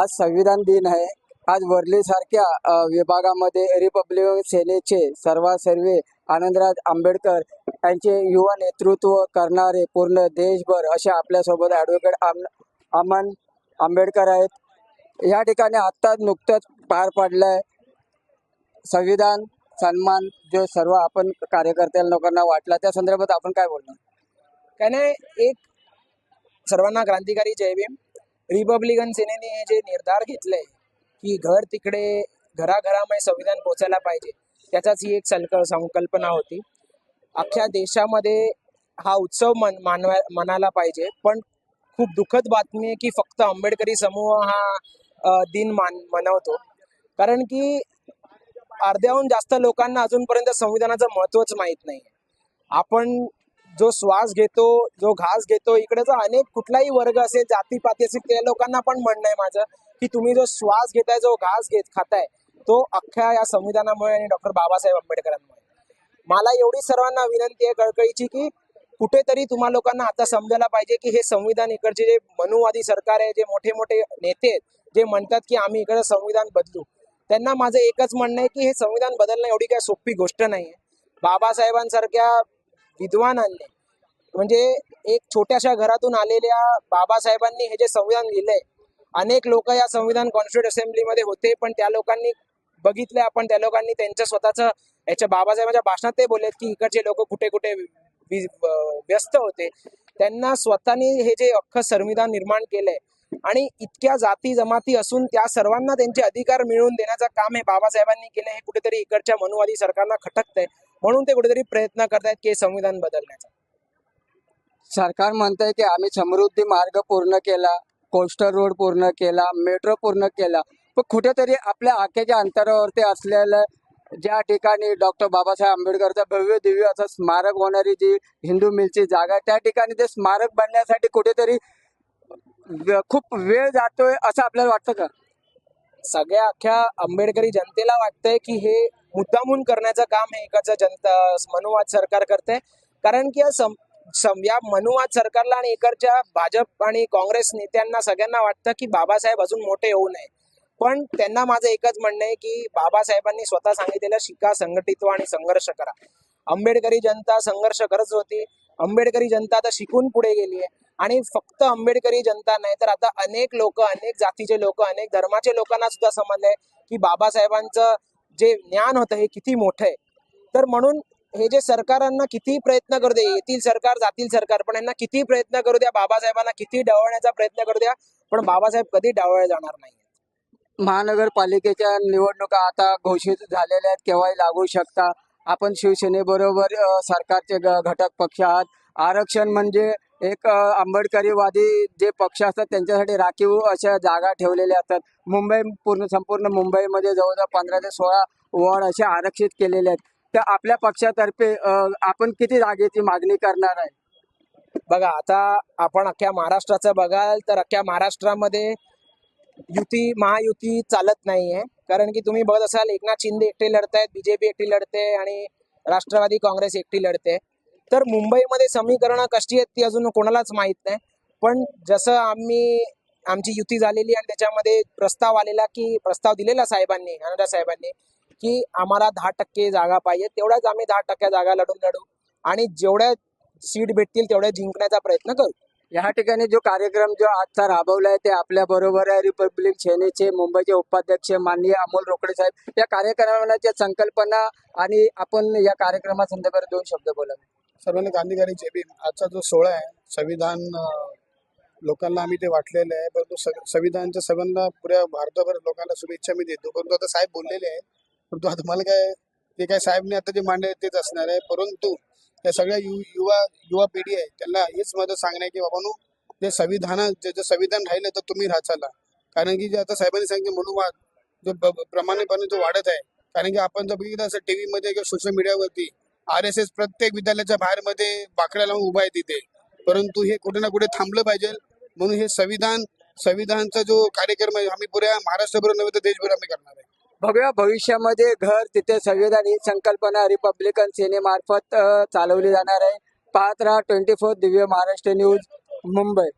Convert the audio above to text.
आज संविधान दिन आहे. आज वर्ली सारख्या विभागामध्ये रिपब्लिकन सेनेचे सर्वासर्वे आनंदराज आंबेडकर यांचे युवा नेतृत्व करणारे पूर्ण देशभर असे आपल्यासोबत ॲडव्होकेट आम अमन आंबेडकर आहेत. या ठिकाणी आत्ताच नुकतंच पार पडलंय संविधान सन्मान जो सर्व आपण कार्यकर्त्या लोकांना वाटला. त्या संदर्भात आपण काय बोलणार? काय नाही एक सर्वांना क्रांतिकारी जय भीम. रिपब्लिकन सेनेने हे जे निर्धार घेतले की घर तिकडे घराघरामध्ये संविधान पोचायला पाहिजे त्याचाच ही एक सलक संकल्पना होती. अख्ख्या देशामध्ये हा उत्सव मन मानवा मनायला पाहिजे पण खूप दुःखद बातमी आहे की फक्त आंबेडकरी समूह हा दिन मान मनवतो. कारण की अर्ध्याहून जास्त लोकांना अजूनपर्यंत संविधानाचं महत्वच माहीत नाही. आपण जो श्वास घेतो जो घास घेतो इकडेचा अनेक कुठलाही वर्ग असेल जातीपाती असेल त्या लोकांना पण म्हणणं आहे माझं की तुम्ही जो श्वास घेताय जो घास घेत खाताय तो अख्ख्या या संविधानामुळे आणि डॉक्टर बाबासाहेब आंबेडकरांमुळे. मला एवढी सर्वांना विनंती आहे कळकळीची की कुठेतरी तुम्हा लोकांना आता समजायला पाहिजे की हे संविधान इकडचे जे मनुवादी सरकार आहे जे मोठे मोठे नेते आहेत जे म्हणतात की आम्ही इकडे संविधान बदलू. त्यांना माझं एकच म्हणणं आहे की हे संविधान बदलणं एवढी काही सोपी गोष्ट नाही आहे बाबासाहेबांसारख्या विद्वानांनी. म्हणजे एक छोट्याशा घरातून आलेल्या बाबासाहेबांनी हे जे संविधान लिहिलंय अनेक लोक या संविधान कॉन्स्टिट्यूट असेंब्लीमध्ये होते पण त्या लोकांनी बघितले आपण त्या लोकांनी त्यांच्या स्वतःचं याच्या बाबासाहेबांच्या भाषणात ते बोललेत की इकडचे लोक कुठे कुठे व्यस्त होते. त्यांना स्वतःनी हे जे अख्खं संविधान निर्माण केलंय आणि इतक्या जाती जमाती असून त्या सर्वांना त्यांचे अधिकार मिळवून देण्याचं काम हे बाबासाहेबांनी केलं हे कुठेतरी इकडच्या मनुवादी सरकारना खटकतंय. म्हणून ते कुठेतरी प्रयत्न करतायत की संविधान बदलण्याचा. सरकार म्हणतंय की आम्ही समृद्धी मार्ग पूर्ण केला कोस्टर रोड पूर्ण केला मेट्रो पूर्ण केला. पण कुठेतरी आपल्या आखेच्या अंतरावरती असलेलं ज्या ठिकाणी डॉक्टर बाबासाहेब आंबेडकरचं भव्य दिव्य असं स्मारक होणारी जी हिंदू मिलची जागा आहे, त्या ठिकाणी ते स्मारक बनण्यासाठी कुठेतरी खूप वेळ जातोय असं आपल्याला वाटतं का? सगळ्या अख्ख्या आंबेडकरी जनतेला वाटतंय की हे मुद्दामून करण्याचं काम हे इकडचं जनता मनुवाद सरकार करते कारण की या सम सम- या मनुवाद सरकारला आणि इकडच्या भाजप आणि काँग्रेस नेत्यांना सगळ्यांना वाटतं की बाबासाहेब अजून मोठे होऊ नये. पण त्यांना माझं एकच म्हणणं आहे की बाबासाहेबांनी स्वतः सांगितलेलं शिका संघटित आणि संघर्ष करा. आंबेडकरी जनता संघर्ष करत होती. आंबेडकरी जनता आता शिकून पुढे गेली आहे आणि फक्त आंबेडकरी जनता नाही तर आता अनेक लोक अनेक जातीचे लोक अनेक धर्माचे लोकांना सुद्धा समजलंय की बाबासाहेबांचं जे ज्ञान होतं हे किती मोठं आहे. तर म्हणून हे जे सरकारांना किती प्रयत्न करू दे येतील सरकार जातील सरकार पण यांना किती प्रयत्न करू द्या बाबासाहेबांना किती डावळण्याचा प्रयत्न करू द्या पण बाबासाहेब कधी डावळे जाणार नाही. महानगरपालिकेच्या निवडणुका आता घोषित झालेल्या आहेत केव्हाही लागू शकता. आपण शिवसेनेबरोबर सरकारचे घटक पक्ष आहात. आरक्षण म्हणजे एक आंबेडकरीवादी जे पक्ष असतात त्यांच्यासाठी राखीव अशा जागा ठेवलेल्या असतात. मुंबई पूर्ण संपूर्ण मुंबईमध्ये जवळजवळ पंधरा ते सोळा वॉर्ड असे आरक्षित केलेले आहेत. तर आपल्या पक्षातर्फे आपण किती जागेची मागणी करणार आहे? बघा आता आपण अख्ख्या महाराष्ट्राचं बघाल तर अख्ख्या महाराष्ट्रामध्ये युती महायुती चालत नाहीये. कारण की तुम्ही बघत असाल एकनाथ शिंदे एकटे लढतायत बीजेपी एकटी लढते आणि राष्ट्रवादी काँग्रेस एकटी लढते. तर मुंबईमध्ये समीकरणं कशी आहेत ती अजून कोणालाच माहीत नाही. पण जसं आम्ही आमची युती झालेली आणि त्याच्यामध्ये प्रस्ताव आलेला की प्रस्ताव दिलेला साहेबांनी अनंता साहेबांनी की आम्हाला दहा टक्के जागा पाहिजे. तेवढ्याच आम्ही दहा टक्के जागा लढून लढू. आणि जेवढ्या सीट भेटतील तेवढ्या जिंकण्याचा प्रयत्न करू. या ठिकाणी जो कार्यक्रम जो आजचा राबवला आहे ते आपल्या बरोबर आहे. रिपब्लिक सेनेचे मुंबईचे उपाध्यक्ष माननीय अमोल रोकडे साहेब. या कार्यक्रमाच्या संकल्पना आणि आपण या कार्यक्रमासंदर्भात दोन शब्द बोला. सर्वांना गांधीकारी जय आजचा जो सोहळा आहे संविधान लोकांना आम्ही ते वाटलेलं आहे. परंतु संविधानच्या सर्वांना पुऱ्या भारताभर लोकांना शुभेच्छा मी देतो. परंतु आता साहेब बोललेले आहे. परंतु आता मला काय ते काय साहेबने आता जे मांडले तेच असणार आहे. परंतु त्या सगळ्या यु युवा युवा पिढी आहे त्यांना हेच मदत सांगणं आहे की बाबांनो जे संविधान जे संविधान राहिलं तर तुम्ही राहा कारण की जे आता साहेबांनी सांगितलं मनुवाद जो प्रमाणेपणे जो वाढत आहे कारण की आपण जर बघितलं असं टीव्ही मध्ये किंवा सोशल मीडियावरती आर एस एस प्रत्येक विद्यालयाच्या बाहेर मध्ये बाकड्या लावून उभा आहे तिथे. परंतु हे कुठे ना कुठे थांबलं पाहिजे. म्हणून हे संविधान संविधानचा जो कार्यक्रम आहे आम्ही पुऱ्या महाराष्ट्रभर नव्हे तर देशभर आम्ही करणार आहे. बघूया भविष्यामध्ये घर तिथे संविधान ही संकल्पना रिपब्लिकन सेनेमार्फत चालवली जाणार आहे. पाहत राहा twenty four Divya Maharashtra news Mumbai.